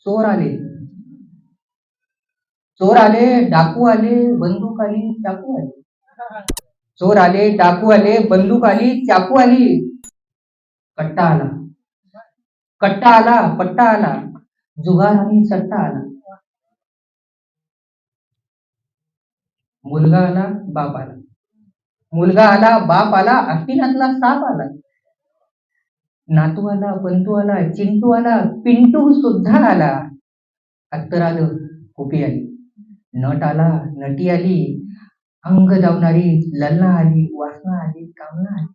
चोर आले. चोर आले डाकू आले बंदूक आली चाकू आली. चोर आले डाकू आले बंदूक आली चाकू आली. कट्टा आला. कट्टा आला पट्टा आला. जुगार आणि सट्टा आला. मुलगा आला बाप आला. मुलगा आला बाप आला अष्टीनातला साप आला. नातू आला पंतू आला चिंटू आला पिंटू सुद्धा आला. अत्तर आलं कुपी आली नट आला नटी आली अंग जावणारी ललना आली वासना आली कामना आली.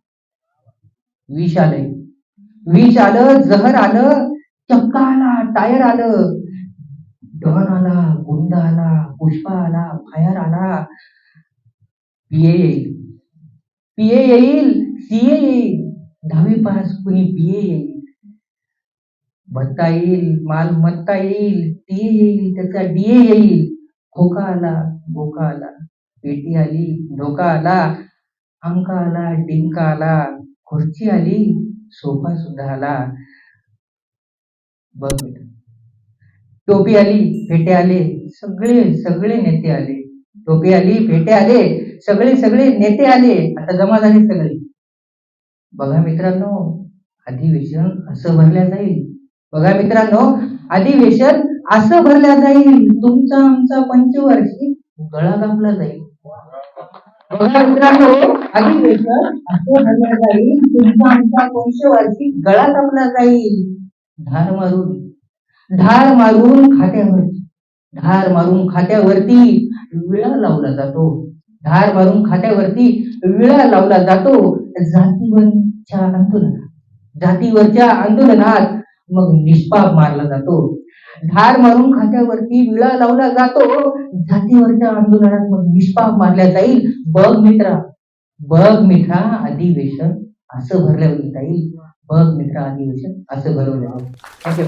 विष आलंय. विष आलं जहर आलं चक्का आला टायर आलं. डॉन आला गुंड आला पुष्पा आला फायर आला. पीए येईल. पीए येईल सीए येईल. दहावी पास कुणी बीए येईल. भत्ता येईल मालमत्ता येईल टी येईल त्याचा डीए येईल. खोका आला बोका आला पेटी आली धोका आला अंक आला डिंका आला खुर्ची आली सोफा सुद्धा आला. बघ टोपी आली फेटे आले सगळे सगळे नेते आले. टोपी आली फेटे आले सगळे सगळे नेते आले. आता जमा झाले सगळे. बघा मित्रांनो अधिवेशन असं भरल्या जाईल. बघा मित्रांनो अधिवेशन असं भरल्या जाईल. तुमचा आमचा पंचवार्षिक गळा दाबला जाईल. बघा मित्रांनो अधिवेशन असं भरल्या जाईल. तुमचा आमचा पंचवार्षिक गळा दाबला जाईल. धार मारून धार मारून खात्यावरती धार मारून खात्यावरती विळा लावला जातो. धार मारून खात्यावरती विळा लावला जातो. जातीवरच्या आंदोलनात जातीवरच्या आंदोलनात मग निष्पाप मारला जातो. धार मारून खात्यावरती विळा लावला जातो. जातीवरच्या आंदोलनात मग निष्पाप मारल्या जाईल. बघ मित्रा बघ मित्रा अधिवेशन असं भरल्या जाईल बघ मित्रा अधिवेशन असं भरवलं जाईल थँक्यू